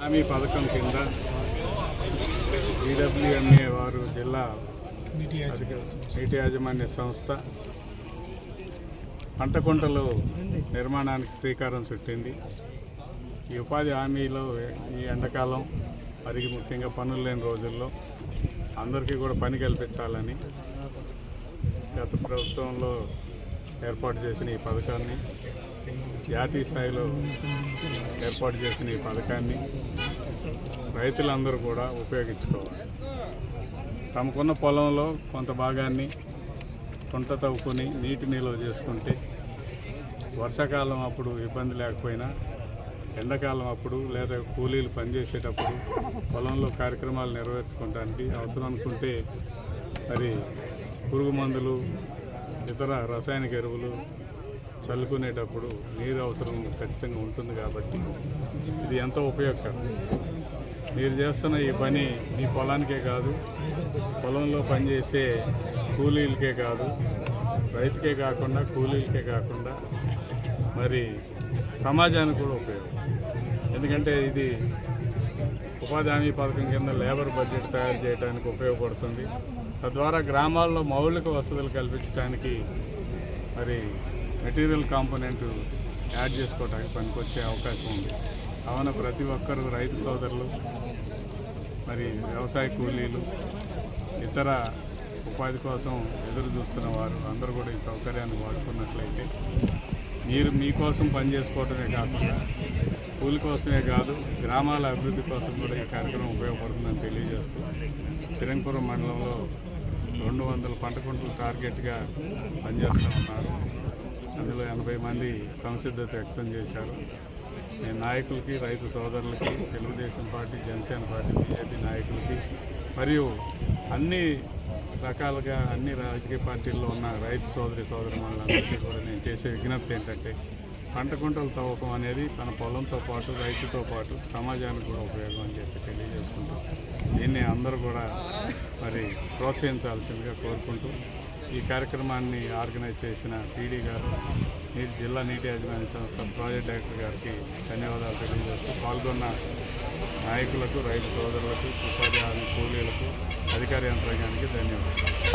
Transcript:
హామీ పథకం కింద ఈడబ్ల్యూఎంఏ వారు జిల్లా నీటి యాజమాన్య సంస్థ. పంట కుంటలు నిర్మాణానికి శ్రీకారం చుట్టింది. ఈ ఉపాధి హామీలో ఈ ఎండాకాలం మరి ముఖ్యంగా పనులు లేని రోజుల్లో అందరికీ కూడా పని కల్పించాలని గత ప్రభుత్వంలో ఏర్పాటు చేసిన ఈ పథకాన్ని జాతీయ స్థాయిలో ఏర్పాటు చేసిన ఈ పథకాన్ని రైతులందరూ కూడా ఉపయోగించుకోవాలి. తమకున్న పొలంలో కొంత భాగాన్ని కుంట తవ్వుకొని నీటి నిల్వ చేసుకుంటే వర్షాకాలం అప్పుడు ఇబ్బంది లేకపోయినా ఎండాకాలం అప్పుడు లేదా కూలీలు పనిచేసేటప్పుడు పొలంలో కార్యక్రమాలు నెరవేర్చుకోవడానికి అవసరం అనుకుంటే మరి పురుగు మందులు ఇతర రసాయనిక ఎరువులు చల్లుకునేటప్పుడు నీరు అవసరం ఖచ్చితంగా ఉంటుంది కాబట్టి ఇది ఎంతో ఉపయోగకరం? మీరు చేస్తున్న ఈ పని మీ పొలానికే కాదు పొలంలో పనిచేసే కూలీలకే కాదు రైతుకే కాకుండా కూలీలకే కాకుండా మరి సమాజానికి కూడా ఉపయోగం. ఎందుకంటే ఇది ఉపాధి హామీ పథకం కింద లేబర్ బడ్జెట్ తయారు చేయడానికి ఉపయోగపడుతుంది. తద్వారా గ్రామాల్లో మౌలిక వసతులు కల్పించడానికి మరి మెటీరియల్ కాంపోనెంట్ యాడ్ చేసుకోవడానికి పనికొచ్చే అవకాశం ఉంది. కావున ప్రతి ఒక్కరూ రైతు సోదరులు మరి వ్యవసాయ కూలీలు ఇతర ఉపాధి కోసం ఎదురు చూస్తున్న వారు అందరూ కూడా ఈ సౌకర్యాన్ని వాడుకున్నట్లయితే మీరు మీకోసం పనిచేసుకోవడమే కాకుండా కూలి కోసమే కాదు గ్రామాల అభివృద్ధి కోసం కూడా ఈ కార్యక్రమం ఉపయోగపడుతుందని తెలియజేస్తూ తిరంపురం మండలంలో రెండు వందల పంట కుంటలు టార్గెట్గా పనిచేస్తూ ఉన్నారు. అందులో ఎనభై మంది సంసిద్ధత వ్యక్తం చేశారు. నేను నాయకులకి రైతు సోదరులకి Telugu Desam party Janasena party BJP నాయకులకి మరియు అన్ని రకాలుగా అన్ని రాజకీయ పార్టీల్లో ఉన్న రైతు సోదరి సోదరు మనందరికీ కూడా నేను చేసే విజ్ఞప్తి ఏంటంటే పంట కొంటలు తవ్వకం అనేది తన పొలంతో పాటు రైతుతో పాటు సమాజానికి కూడా ఉపయోగం అని చెప్పి తెలియజేసుకుంటాం దీన్ని అందరూ కూడా మరి ప్రోత్సహించాల్సిందిగా కోరుకుంటూ ఈ కార్యక్రమాన్ని ఆర్గనైజ్ చేసిన పీడీ గారు నీటి జిల్లా నీటి యాజమాన్య సంస్థ ప్రాజెక్ట్ డైరెక్టర్ గారికి ధన్యవాదాలు తెలియజేస్తూ పాల్గొన్న నాయకులకు రైతు సోదరులకు ఉపాధి హామీ కూలీలకు అధికార యంత్రాంగానికి ధన్యవాదాలు.